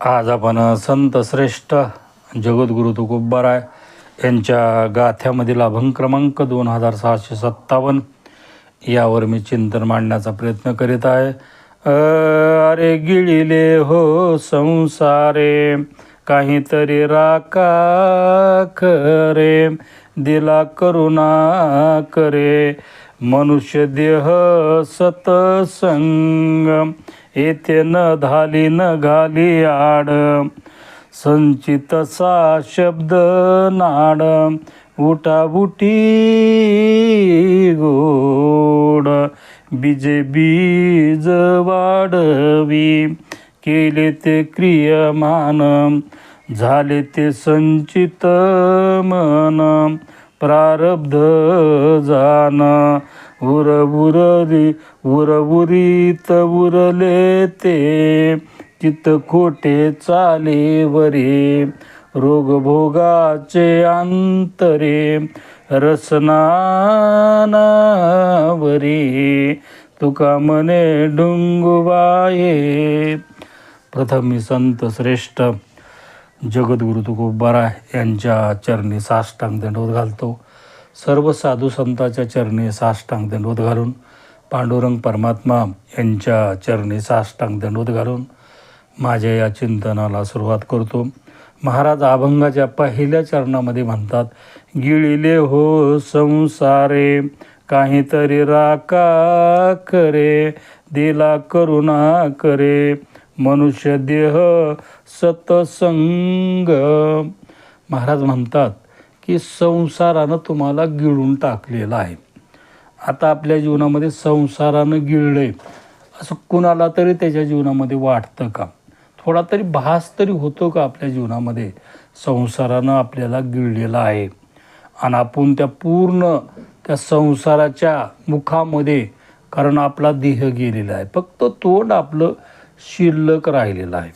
आज आपण संत श्रेष्ठ जगद्गुरु तुकोबाराय यांच्या गाथ्यामधील अभंग क्रमांक दोन हजार सहाशे सत्तावन्न यावर मी चिंतन मांडण्याचा प्रयत्न करीत आहे. अरे गिळिले हो संसारे काहीतरी राका खरे दिला करुणा करे मनुष्य देह सतसंग येथे न धाली न घाली आड. संचितसा शब्द नाड. उटाबुटी गोड. बीजे बीज वाढवी. केले ते क्रियमान. झाले ते संचित मन. प्रारब्ध जान. उर उररी उर उरीत उरले ते चित खोटे चाले वरे रोगभोगाचे अंतरे रसनावरे तुका मने डुंगुबाये. प्रथम मी संत श्रेष्ठ जगद्गुरु तुकोबारा यांच्या चरणी साष्टांग दंडवत घालतो. सर्व साधू संतांच्या चरणी साष्टांग दंडवत घालून पांडुरंग परमात्मा यांच्या चरणी साष्टांग दंडवत घालून माझ्या या चिंतनाला सुरुवात करतो. महाराज अभंगाच्या पहिल्या चरणामध्ये म्हणतात गिळिले हो संसारे काहीतरी राका करे दिला करुणा करे मनुष्य देह सतसंग. महाराज म्हणतात की संसारानं तुम्हाला गिळून टाकलेलं आहे. आता आपल्या जीवनामध्ये संसारानं गिळलंय. असं कुणाला तरी त्याच्या जीवनामध्ये वाटतं का? थोडा तरी भास तरी होतो का आपल्या जीवनामध्ये? संसारानं आपल्याला गिळलेलं आहे. आणि आपण त्या पूर्ण त्या संसाराच्या मुखामध्ये कारण आपला देह गेलेला आहे. फक्त तोंड आपलं शिल्लक राहिलेलं आहे.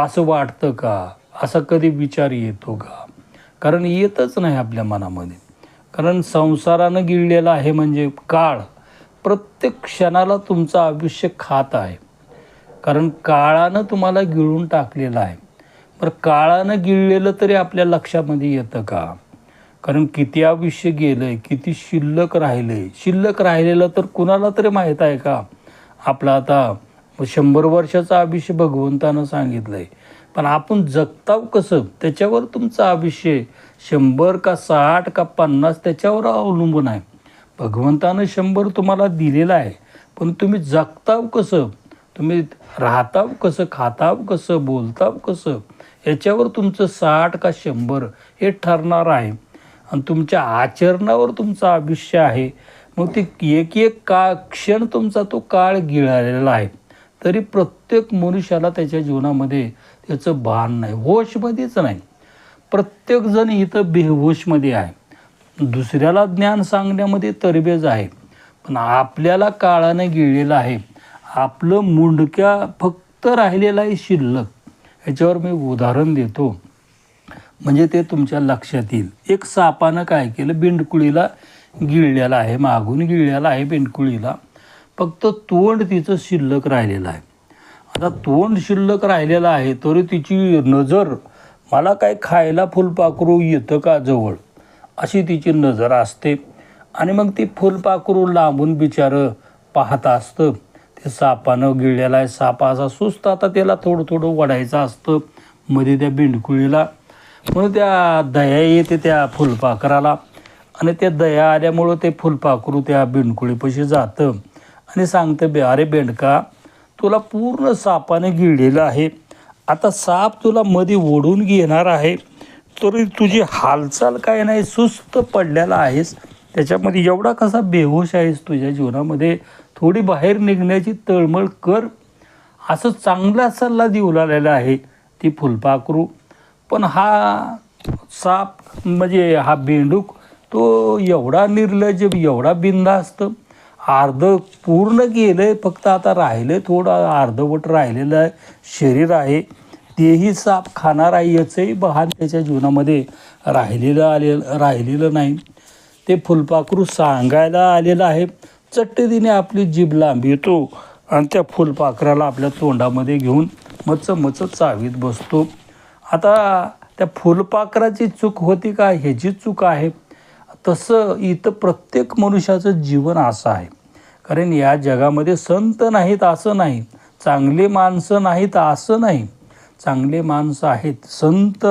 असं वाटतं का? असा कधी विचार येतो का? कारण येतच नाही आपल्या मनामध्ये. कारण संसारानं गिळलेलं आहे म्हणजे काळ. प्रत्येक क्षणाला तुमचं आयुष्य खात आहे. कारण काळानं तुम्हाला गिळून टाकलेलं आहे. बरं काळानं गिळलेलं तरी आपल्या लक्षामध्ये येतं का? कारण किती आयुष्य गेलं आहे किती शिल्लक राहिलं आहे शिल्लक राहिलेलं तर कुणाला तरी माहीत आहे का? आपलं आता शंभर वर्षाचं आयुष्य भगवंतानं सांगितलं आहे पण आपण जगताव कसं? त्याच्यावर तुमचं आयुष्य शंभर का साठ का पन्नास त्याच्यावर अवलंबून आहे. भगवंतानं शंभर तुम्हाला दिलेलं आहे. पण तुम्ही जगताव कसं? तुम्ही राहताव कसं? खाताव कसं? बोलताव कसं? याच्यावर तुमचं साठ का शंभर हे ठरणार आहे. आणि तुमच्या आचरणावर तुमचं आयुष्य आहे. मग ते एक एक का क्षण तुमचा तो काळ गिळालेला आहे. तरी प्रत्येक मनुष्याला त्याच्या जीवनामध्ये त्याचं भान नाही होशमध्येच नाही. प्रत्येकजण इथं बेहोशमध्ये आहे. दुसऱ्याला ज्ञान सांगण्यामध्ये तरबेज आहे. पण आपल्याला काळाने गिळलेलं आहे. आपलं मुंडक्या फक्त राहिलेलं आहे शिल्लक. ह्याच्यावर मी उदाहरण देतो. म्हणजे ते तुमच्या लक्षात येईल. एक सापानं काय केलं? बिंडकुळीला गिळलेलं आहे मागून गिळलेला आहे बिंडकुळीला फक्त तोंड तिचं शिल्लक राहिलेलं आहे. आता तोंड शिल्लक राहिलेलं आहे तरी तिची नजर मला काय खायला फुलपाखरू येतं का जवळ? अशी तिची नजर असते. आणि मग ती फुलपाखरू लांबून बिचारं पाहत असतं. ते सापानं गिळलेला आहे सापा असा सुस्त आता त्याला थोडं थोडं वढायचं असतं मध्ये त्या बिंडकुळीला म्हणून त्या दया येते त्या फुलपाखराला. आणि त्या दया आल्यामुळं ते फुलपाखरू त्या बिंडकुळीपाशी जातं. आणि सांगतं बे अरे बेंडका तुला पूर्ण सापाने गिळलेलं आहे. आता साप तुला मध्ये ओढून घेणार आहे. तरी तुझी हालचाल काय नाही सुस्त पडलेला आहेस. त्याच्यामध्ये एवढा कसा बेहोश आहेस तुझ्या जीवनामध्ये? थोडी बाहेर निघण्याची तळमळ कर. असं चांगला सल्ला देऊ लागलेला आहे ती फुलपाखरू. पण हा साप म्हणजे हा बेंडूक तो एवढा निर्लज्ज एवढा बिंदास्त अर्ध पूर्ण केलं आहे फक्त आता राहिलं थोडं अर्धवट राहिलेलं आहे शरीर आहे. तेही साप खाणार आहे याचंही बहान त्याच्या जीवनामध्ये राहिलेलं आलेलं राहिलेलं नाही. ते फुलपाखरू सांगायला आलेलं आहे चट्टदीने आपली जीभ लांब येतो आणि त्या फुलपाखराला आपल्या तोंडामध्ये घेऊन मच मच चावीत बसतो. आता त्या फुलपाखराची चूक होती का ह्याची चूक आहे. तसं इथं प्रत्येक मनुष्याचं जीवन असं आहे. कारण या जगामध्ये संत नाहीत असं नाही. चांगले माणसं नाहीत असं नाही. चांगले माणसं आहेत. संत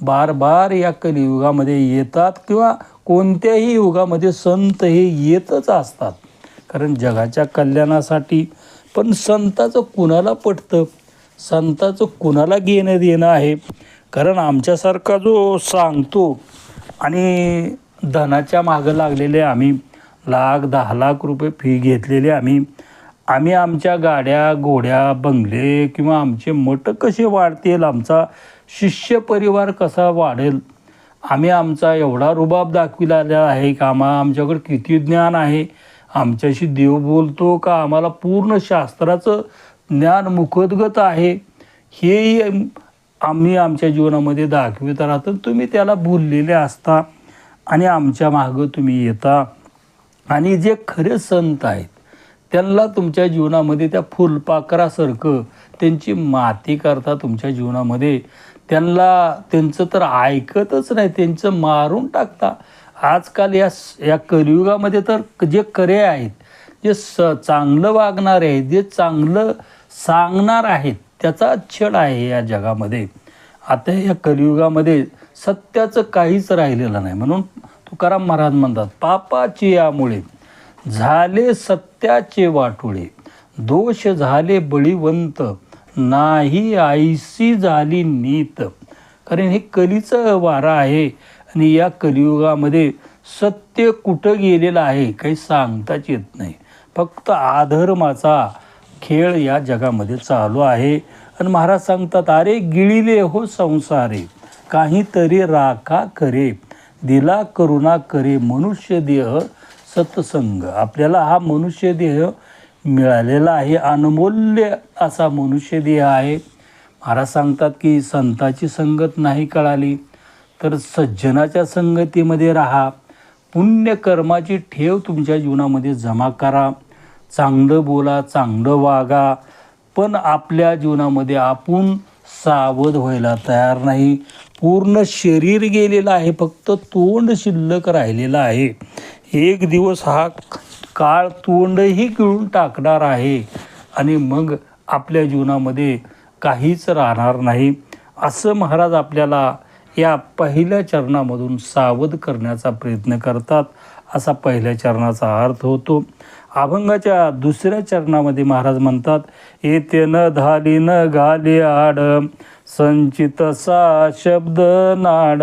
बार बार या कलियुगामध्ये येतात किंवा कोणत्याही युगामध्ये संत हे येतच असतात. कारण जगाच्या कल्याणासाठी पण संताचं कुणाला पटतं? संताचं कुणाला घेणं देणं आहे? कारण आमच्यासारखा जो सांगतो आणि धनाच्या मागं लागलेले आम्ही लाख दहा लाख रुपये फी घेतलेले आम्ही. आम्ही आमच्या गाड्या घोड्या बंगले किंवा आमचे मठ कसे वाढतील आमचा शिष्य परिवार कसा वाढेल? आम्ही आमचा एवढा रुबाब दाखविलेला आहे का आम्हा आमच्याकडे किती ज्ञान आहे? आमच्याशी देव बोलतो का? आम्हाला पूर्ण शास्त्राचं ज्ञान मुखोद्गत आहे. हेही आम्ही आमच्या जीवनामध्ये दाखवित राहतो. तुम्ही त्याला भुललेले असता. आणि आमच्या मागं तुम्ही येता. आणि जे खरे संत आहेत त्यांना तुमच्या जीवनामध्ये त्या फुलपाखरासारखं त्यांची माती करता तुमच्या जीवनामध्ये. त्यांना त्यांचं तर ऐकतच नाही त्यांचं मारून टाकता. आजकाल या या कलियुगामध्ये तर जे खरे आहेत जे स चांगलं वागणारे आहेत जे चांगलं सांगणार आहेत त्याचा छळ आहे या जगामध्ये. आता या कलियुगामध्ये सत्याचं काहीच राहिलेलं नाही. म्हणून तुकाराम महाराज म्हणतात पापाची यामुळे झाले सत्याचे वाटोळे दोष झाले बळीवंत नाही आईसी झाली नीत. कारण हे कलीचं वारा आहे आणि या कलियुगामध्ये सत्य कुठं गेलेलं आहे काही सांगताच येत नाही. फक्त आधर्माचा खेळ या जगामध्ये चालू आहे. आणि महाराज सांगतात अरे गिळिले हो संसारे काहीतरी राखा करे दिला करुणा करे मनुष्य देह सत्संग. आपल्याला हा मनुष्य देह मिळालेला आहे. अनमूल्य असा मनुष्य देह आहे. महाराज सांगतात की संताची संगत नाही कळाली तर सज्जनाच्या संगतीमध्ये राहा. पुण्यकर्माची ठेव तुमच्या जीवनामध्ये जमा करा. चांगलं बोला चांगलं वागा. पण आपल्या जीवनामध्ये आपण सावध व्हायला तयार नाही. पूर्ण शरीर गेलेलं आहे फक्त तोंड शिल्लक राहिलेलं आहे. एक दिवस हा काळ तोंडही गिळून टाकणार आहे आणि मग आपल्या जीवनामध्ये काहीच राहणार नाही. असं महाराज आपल्याला या पहिल्या चरणामधून सावध करण्याचा प्रयत्न करतात असा पहिल्या चरणाचा अर्थ होतो. अभंगाच्या दुसऱ्या चरणामध्ये महाराज म्हणतात येते न धाली न घाली आड संचित सा शब्द नाड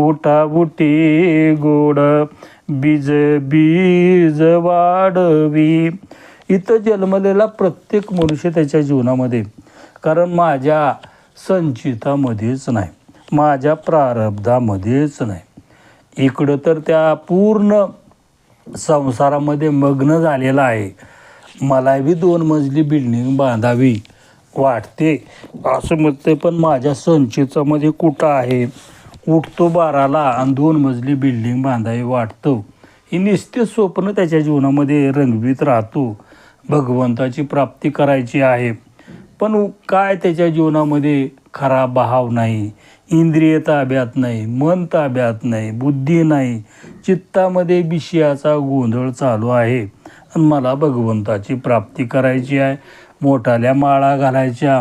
उठा गोड बीज बीज वाढवी. इथं जन्मलेला प्रत्येक मनुष्य त्याच्या जीवनामध्ये कारण माझ्या संचितामध्येच नाही माझ्या प्रारब्धामध्येच नाही. इकडं तर त्या पूर्ण संसारामध्ये मग्न झालेला आहे. मला बी दोन मजली बिल्डिंग बांधावी. वाटते. असं म्हणते पण माझ्या संचितामध्ये कुठं आहे? उठतो बाराला आणि दोन मजली बिल्डिंग बांधावी वाटतं. ही निस्ते स्वप्न त्याच्या जीवनामध्ये रंगवीत राहतो. भगवंताची प्राप्ती करायची आहे. पण काय त्याच्या जीवनामध्ये खरा भाव नाही. इंद्रिय ताब्यात नाही मन ताब्यात नाही बुद्धी नाही. चित्तामध्ये विषयाचा गोंधळ चालू आहे. आणि मला भगवंताची प्राप्ती करायची आहे. मोठाल्या माळा घालायच्या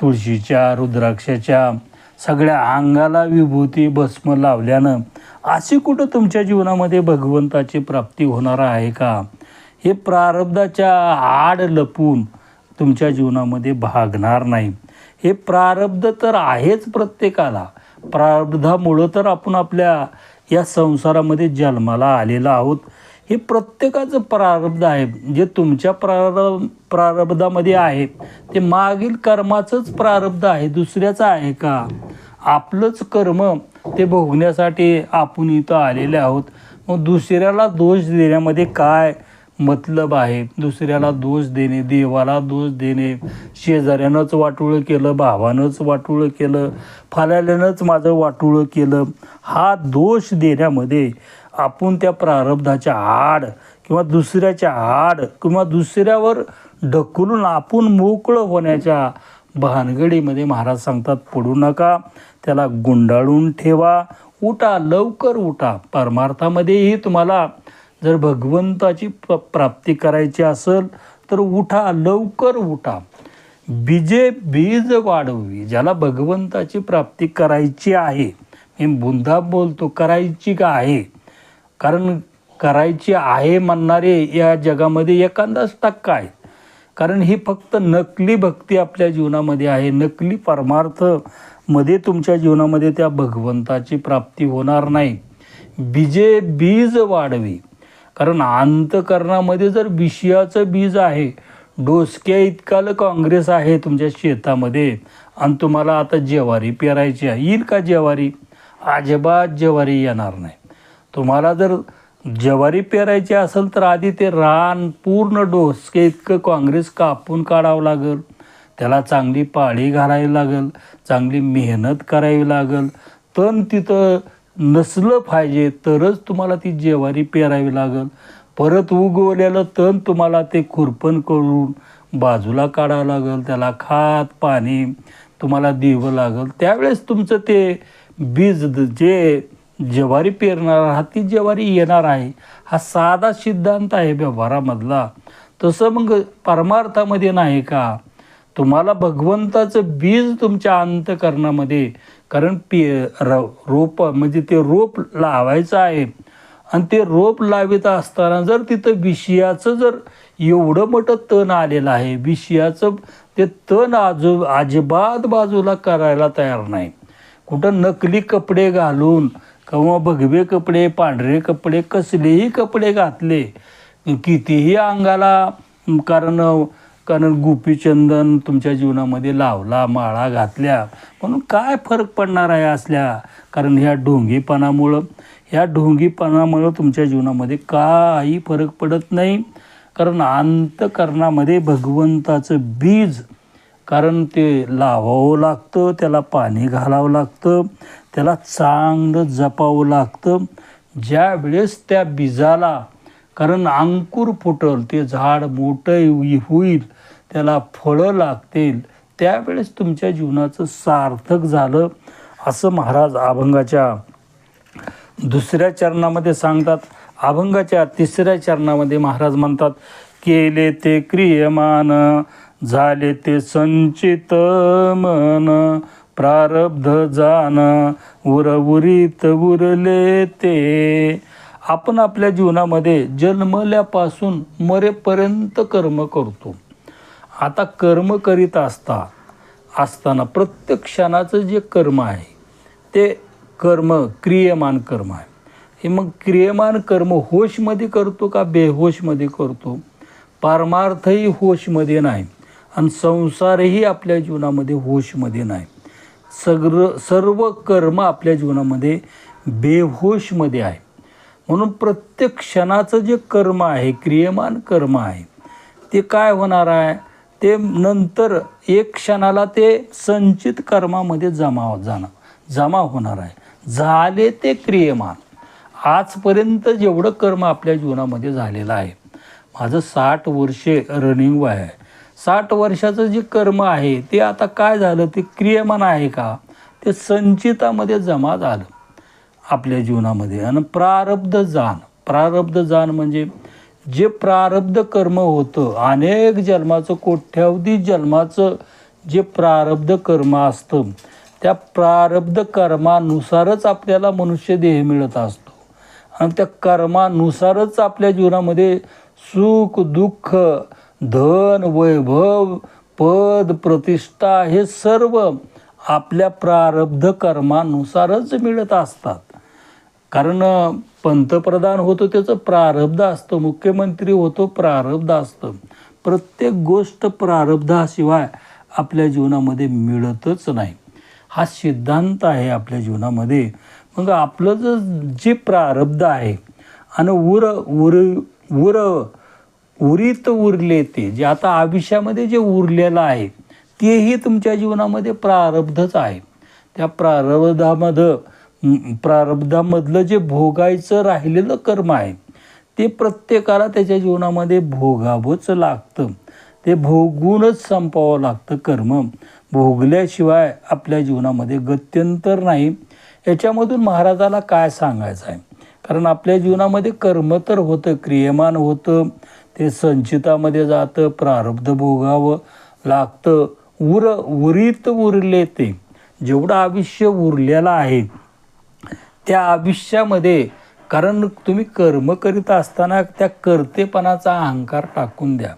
तुळशीच्या रुद्राक्षाच्या सगळ्या अंगाला विभूती भस्म लावल्यानं अशी कुठं तुमच्या जीवनामध्ये भगवंताची प्राप्ती होणार आहे का? हे प्रारब्धाच्या आड लपून तुमच्या जीवनामध्ये भागणार नाही. हे प्रारब्ध तर आहेच प्रत्येकाला. प्रारब्धामुळं तर आपण आपल्या या संसारामध्ये जन्माला आलेलो आहोत. हे प्रत्येकाचं प्रारब्ध आहे. जे तुमच्या प्रारब प्रारब्धामध्ये आहे ते मागील कर्माचंच प्रारब्ध आहे. दुसऱ्याचं आहे का? आपलंच कर्म ते भोगण्यासाठी आपण इथं आलेले आहोत. मग दुसऱ्याला दोष देण्यामध्ये काय मतलब आहे? दुसऱ्याला दोष देणे देवाला दोष देणे शेजाऱ्यानंच वाटोळं केलं भावानंच वाटोळं केलं फाल्याल्यानंच माझं वाटोळं केलं हा दोष देण्यामध्ये आपण त्या प्रारब्धाच्या आड किंवा दुसऱ्याच्या आड किंवा दुसऱ्यावर ढकलून आपण मोकळं होण्याच्या भानगडीमध्ये महाराज सांगतात पडू नका त्याला गुंडाळून ठेवा उठा लवकर उठा. परमार्थामध्येही तुम्हाला जर भगवंताची प प्राप्ती करायची असेल तर उठा लवकर उठा. बीजे बीज वाढवी ज्याला भगवंताची प्राप्ती करायची आहे. मी बुंदा बोलतो करायची का आहे? कारण करायची आहे म्हणणारे या जगामध्ये एखादाच टक्का आहे. कारण ही फक्त नकली भक्ती आपल्या जीवनामध्ये आहे. नकली परमार्थमध्ये तुमच्या जीवनामध्ये त्या भगवंताची प्राप्ती होणार नाही. बीजे बीज वाढवी. कारण अंतकरणामध्ये जर विषयाचं बीज आहे डोसक्या इतकालं काँग्रेस आहे तुमच्या शेतामध्ये आणि तुम्हाला आता जेवारी पेरायची आहे. येईल का जेवारी? अजिबात जेवारी येणार नाही. तुम्हाला जर ज्वारी पेरायची असेल तर आधी ते रान पूर्ण डोसके इतकं काँग्रेस कापून काढावं लागेल. त्याला चांगली पाळी घालावी लागेल चांगली मेहनत करावी लागेल. तण तिथं नसलं पाहिजे तरच तुम्हाला ती ज्वारी पेरावी लागेल. परत उगवलेलं तण तुम्हाला ते खुरपण करून बाजूला काढावं लागेल त्याला खात पाणी तुम्हाला द्यावं लागेल. त्यावेळेस तुमचं ते बीज जे ज्वारी पेरणार आहात ती ज्वारी येणार आहे. हा साधा सिद्धांत आहे व्यवहारामधला. तसं मग परमार्थामध्ये नाही का? तुम्हाला भगवंताचं बीज तुमच्या अंतकरणामध्ये कारण पी र रोप म्हणजे ते रोप लावायचं आहे. आणि ते रोप लावित असताना जर तिथं विषयाचं जर एवढं मोठं तण आलेलं आहे विषयाचं ते तण आजू अजिबात बाजूला करायला तयार नाही. कुठं नकली कपडे घालून किंवा भगवे कपडे पांढरे कपडे कसलेही कपडे घातले कितीही अंगाला कारण कारण गुपीचंदन तुमच्या जीवनामध्ये लावला माळा घातल्या म्हणून काय फरक पडणार आहे असल्या? कारण ह्या ढोंगीपणामुळं ह्या ढोंगीपणामुळं तुमच्या जीवनामध्ये काही फरक पडत नाही. कारण अंतकरणामध्ये भगवंताचं बीज कारण ते लावावं लागतं त्याला पाणी घालावं लागतं त्याला चांगलं जपावं लागतं. ज्या वेळेस त्या बीजाला कारण अंकुर फुटल ते झाड मोठं होईल त्याला फळं लागतील त्यावेळेस तुमच्या जीवनाचं सार्थक झालं असं महाराज अभंगाच्या दुसऱ्या चरणामध्ये सांगतात. अभंगाच्या तिसऱ्या चरणामध्ये महाराज म्हणतात केले ते क्रियमान झाले ते संचित मन प्रारब्ध जान उरउरीत उरले ते. आपण आपल्या जीवनामध्ये जन्मल्यापासून मरेपर्यंत कर्म करतो. आता कर्म करीत असता असताना प्रत्येक क्षणाचं जे कर्म आहे ते कर्म क्रियमान कर्म आहे. हे मग क्रियमान कर्म होशमध्ये करतो का बेहोशमध्ये करतो? पारमार्थही होशमध्ये नाही आणि संसारही आपल्या जीवनामध्ये होशमध्ये नाही. सगळं सर्व कर्म आपल्या जीवनामध्ये बेहोशमध्ये आहे. म्हणून प्रत्येक क्षणाचं जे कर्म आहे क्रियमान कर्म आहे ते काय होणार आहे? ते नंतर एक क्षणाला ते संचित कर्मामध्ये जमा हो-, जाणार जमा होणार आहे. झाले ते क्रियमान. आजपर्यंत जेवढं कर्म आपल्या जीवनामध्ये झालेलं आहे माझं साठ वर्षे रनिंग वय आहे. साठ वर्षाचं जे कर्म आहे ते आता काय झालं? ते क्रियमान आहे का? ते संचितामध्ये जमा झालं आपल्या जीवनामध्ये. आणि प्रारब्ध जाण. प्रारब्ध जाण म्हणजे जे प्रारब्ध कर्म होतं अनेक जन्माचं कोट्यावधी जन्माचं जे प्रारब्ध कर्म असतं त्या प्रारब्ध कर्मानुसारच आपल्याला मनुष्य देह मिळत असतो. आणि त्या कर्मानुसारच आपल्या जीवनामध्ये सुख दुःख धन वैभव पद प्रतिष्ठा हे सर्व आपल्या प्रारब्ध कर्मानुसारच मिळत असतात. कारण पंतप्रधान होतो त्याचं प्रारब्ध असतं मुख्यमंत्री होतो प्रारब्ध असतं. प्रत्येक गोष्ट प्रारब्धाशिवाय आपल्या जीवनामध्ये मिळतच नाही. हा सिद्धांत आहे आपल्या जीवनामध्ये. मग आपलं जर जे प्रारब्ध आहे आणि उर उर उर उरीत उरले ते जे आता आयुष्यामध्ये जे उरलेलं आहे तेही तुमच्या जीवनामध्ये प्रारब्धच आहे. त्या प्रारब्धामधं प्रारब्धामधलं जे भोगायचं राहिलेलं कर्म आहे ते प्रत्येकाला त्याच्या जीवनामध्ये भोगावंच लागतं. ते भोगूनच संपावं लागतं कर्म. भोगल्याशिवाय आपल्या जीवनामध्ये गत्यंतर नाही. याच्यामधून महाराजाला काय सांगायचं आहे? कारण आपल्या जीवनामध्ये कर्म तर होतं क्रियमान होतं ते संचितामध्ये जातं प्रारब्ध भोगावं लागतं. उर उरीत उरले ते. जेवढं आयुष्य उरलेलं आहे त्या आयुष्यामध्ये कारण तुम्ही कर्म करीत असताना त्या कर्तेपणाचा अहंकार टाकून द्या.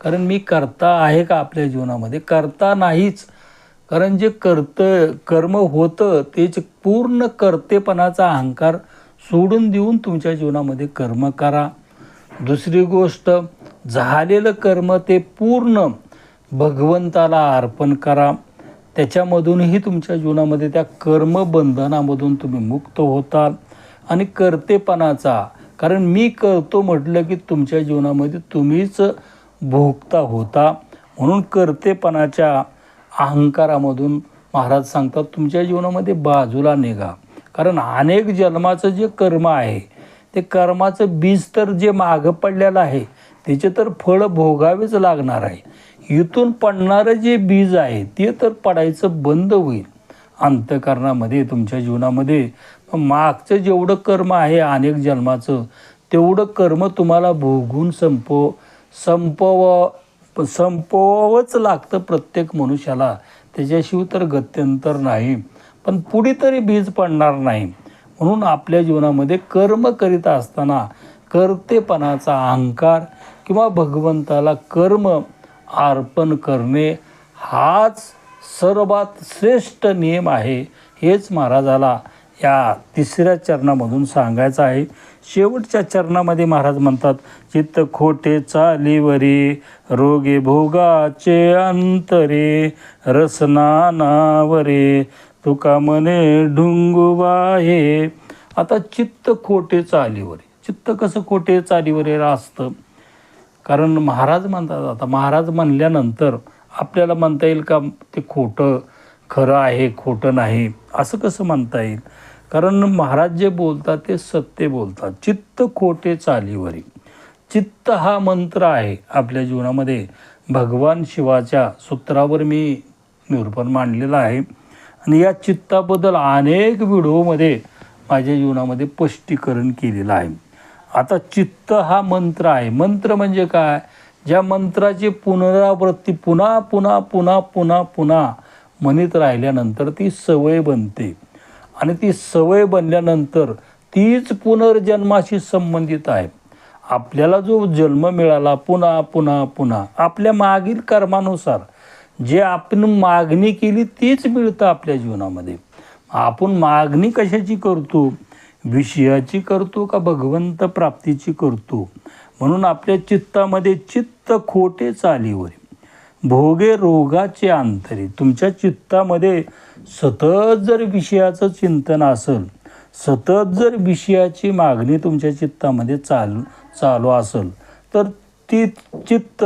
कारण मी करता आहे का आपल्या जीवनामध्ये? करता नाहीच. कारण जे कर्त कर्म होतं तेच पूर्ण कर्तेपणाचा अहंकार सोडून देऊन तुमच्या जीवनामध्ये कर्म करा. दुसरी गोष्ट झालेलं कर्म ते पूर्ण भगवंताला अर्पण करा. त्याच्यामधूनही तुमच्या जीवनामध्ये त्या कर्मबंधनामधून तुम्ही मुक्त होताल. आणि कर्तेपणाचा कारण मी करतो म्हटलं की तुमच्या जीवनामध्ये तुम्हीच भोगता होता. म्हणून कर्तेपणाच्या अहंकारामधून महाराज सांगतात तुमच्या जीवनामध्ये बाजूला निघा. कारण अनेक जन्माचं जे कर्म आहे ते कर्माचं बीज तर जे मागं पडलेलं आहे त्याचे तर फळ भोगावेच लागणार आहे. इथून पडणारं जे बीज आहे ते तर पडायचं बंद होईल. अंतकरणामध्ये तुमच्या जीवनामध्ये मागचं जेवढं कर्म आहे अनेक जन्माचं तेवढं कर्म तुम्हाला भोगून संपव संपव संपवावंच लागतं प्रत्येक मनुष्याला. त्याच्याशिवाय तर गत्यंतर नाही. पण पुढे तरी बीज पडणार नाही. म्हणून आपल्या जीवनामध्ये कर्म करीत असताना कर्तेपणाचा अहंकार किंवा भगवंताला कर्म अर्पण करणे हाच सर्वात श्रेष्ठ नियम आहे. हेच महाराजाला या तिसऱ्या चरणामधून सांगायचं आहे. शेवटच्या चरणामध्ये महाराज म्हणतात चित्त खोटे चालीवरी रोगे भोगाचे अंतरे रसनानावरे तुका मने ढुंगुबाहे आता चित्त खोटे चालीवरी चित्त कसं खोटे चालीवर असतं कारण महाराज म्हणतात आता महाराज म्हणल्यानंतर आपल्याला म्हणता येईल का ते खोटं खरं आहे खोटं नाही? असं कसं म्हणता येईल? कारण महाराज जे बोलतात ते सत्य बोलतात. चित्त खोटे चालीवरी चित्त हा मंत्र आहे आपल्या जीवनामध्ये. भगवान शिवाच्या सूत्रावर मी निरूपण मांडलेलं आहे. आणि या चित्ताबद्दल अनेक व्हिडिओमध्ये माझ्या जीवनामध्ये स्पष्टीकरण केलेलं आहे. आता चित्त हा मंत्र आहे. मंत्र म्हणजे काय? ज्या मंत्राची पुनरावृत्ती पुन्हा पुन्हा पुन्हा पुन्हा पुन्हा म्हणत राहिल्यानंतर ती सवय बनते. आणि ती सवय बनल्यानंतर तीच पुनर्जन्माशी संबंधित आहे. आपल्याला जो जन्म मिळाला पुन्हा पुन्हा पुन्हा आपल्या मागील कर्मानुसार जे आपण मागणी केली तीच मिळतं आपल्या जीवनामध्ये. आपण मागणी कशाची करतो? विषयाची करतो का भगवंत प्राप्तीची करतो? म्हणून आपल्या चित्तामध्ये चित्त खोटे चालीवर. भोगे रोगाचे अंतरे. तुमच्या चित्तामध्ये सतत जर विषयाचं चिंतन असेल सतत जर विषयाची मागणी तुमच्या चित्तामध्ये चाल चालू असेल तर ती चित्त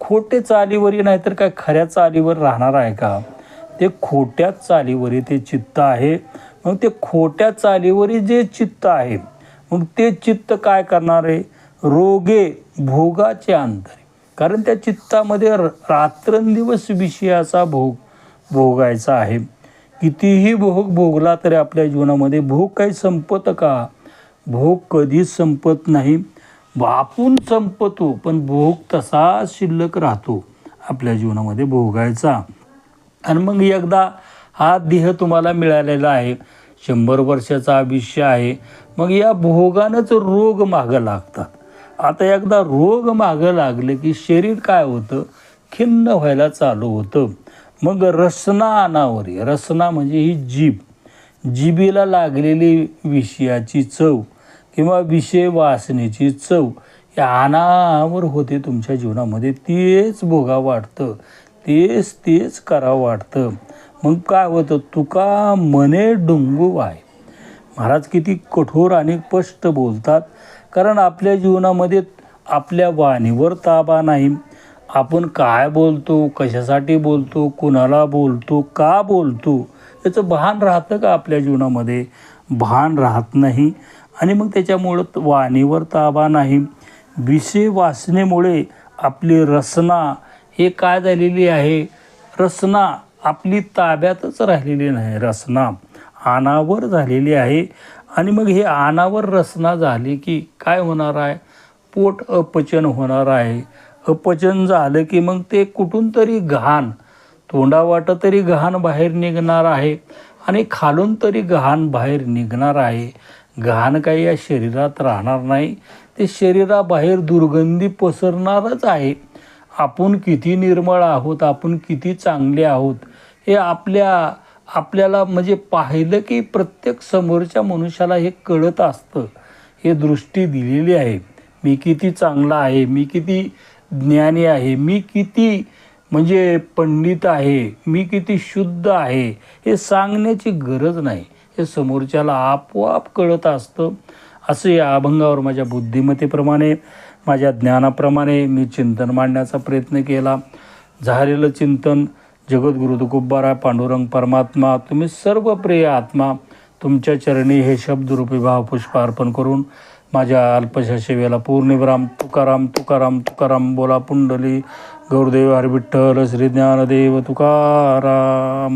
खोटे चालीवरी नाहीतर काय खऱ्या चालीवर राहणार आहे का? ते खोट्या चालीवरी ते चित्त आहे. मग ते खोट्या चालीवरी जे चित्त आहे मग ते चित्त काय करणार आहे? रोगे भोगाचे अंतरे. कारण त्या चित्तामध्ये रात्रंदिवस विषयाचा भोग भोगायचा आहे. कितीही भोग भोगला तरी आपल्या जीवनामध्ये भोग काही संपत का? भोग कधीच संपत नाही. वापून संपतो पण भोग तसा शिल्लक राहतो आपल्या जीवनामध्ये भोगायचा. आणि मग एकदा हा देह तुम्हाला मिळालेला आहे शंभर वर्षाचा आयुष्य आहे मग या भोगानंच रोग मागं लागतात. आता एकदा रोग मागं लागले की शरीर काय होतं? खिन्न व्हायला चालू होतं. मग रसना अनावरी रसना म्हणजे ही जीभ. जिबीला लागलेली विषयाची चव किंवा विषय वासनेची चव या अनावर होते तुमच्या जीवनामध्ये तेच भोगा वाटतं. तेच तेच करावं वाटतं. मग काय होतं? तुका मने डुंगू आहे. महाराज किती कठोर आणि स्पष्ट बोलतात. कारण आपल्या जीवनामध्ये आपल्या वाणीवर ताबा नाही. आपण काय बोलतो? कशासाठी बोलतो? कुणाला बोलतो? का बोलतो? याचं भान राहतं का आपल्या जीवनामध्ये? भान राहत नाही. आणि मग त्याच्यामुळं वाणीवर ताबा नाही. विषय वाचनेमुळे आपली रचना हे काय झालेली आहे? रचना आपली ताब्यातच राहिलेली नाही. रचना अनावर झालेली आहे. आणि मग हे अनावर रचना झाली की काय होणार आहे? पोट अपचन होणार आहे. अपचन झालं की मग ते कुठून तरी घाण तोंडावाटं तरी घाण बाहेर निघणार आहे आणि खालून तरी घाण बाहेर निघणार आहे. घाण काही या शरीरात राहणार नाही. ते शरीराबाहेर दुर्गंधी पसरणारच आहे. आपण किती निर्मळ आहोत आपण किती चांगले आहोत हे आपल्या आपल्याला म्हणजे पाहिलं की प्रत्येक समोरच्या मनुष्याला हे कळत असतं. हे दृष्टी दिलेली आहे. मी किती चांगला आहे मी किती ज्ञानी आहे मी किती म्हणजे पंडित आहे मी किती शुद्ध आहे हे सांगण्याची गरज नाही. हे समोरच्याला आपोआप कळत असतं. असं या अभंगावर माझ्या बुद्धिमत्तेप्रमाणे माझ्या ज्ञानाप्रमाणे मी चिंतन मांडण्याचा प्रयत्न केला. झालेलं चिंतन जगद्गुरु तुकोबारा पांडुरंग परमात्मा तुम्ही सर्व प्रिय आत्मा तुमच्या चरणी हे शब्दरूपी भावपुष्प अर्पण करून माझ्या अल्पशा सेवेला पूर्णविराम तुकाराम तुकाराम तुकाराम बोला पुंडली गौरदेव हरविठ्ठल श्री ज्ञानदेव तुकाराम.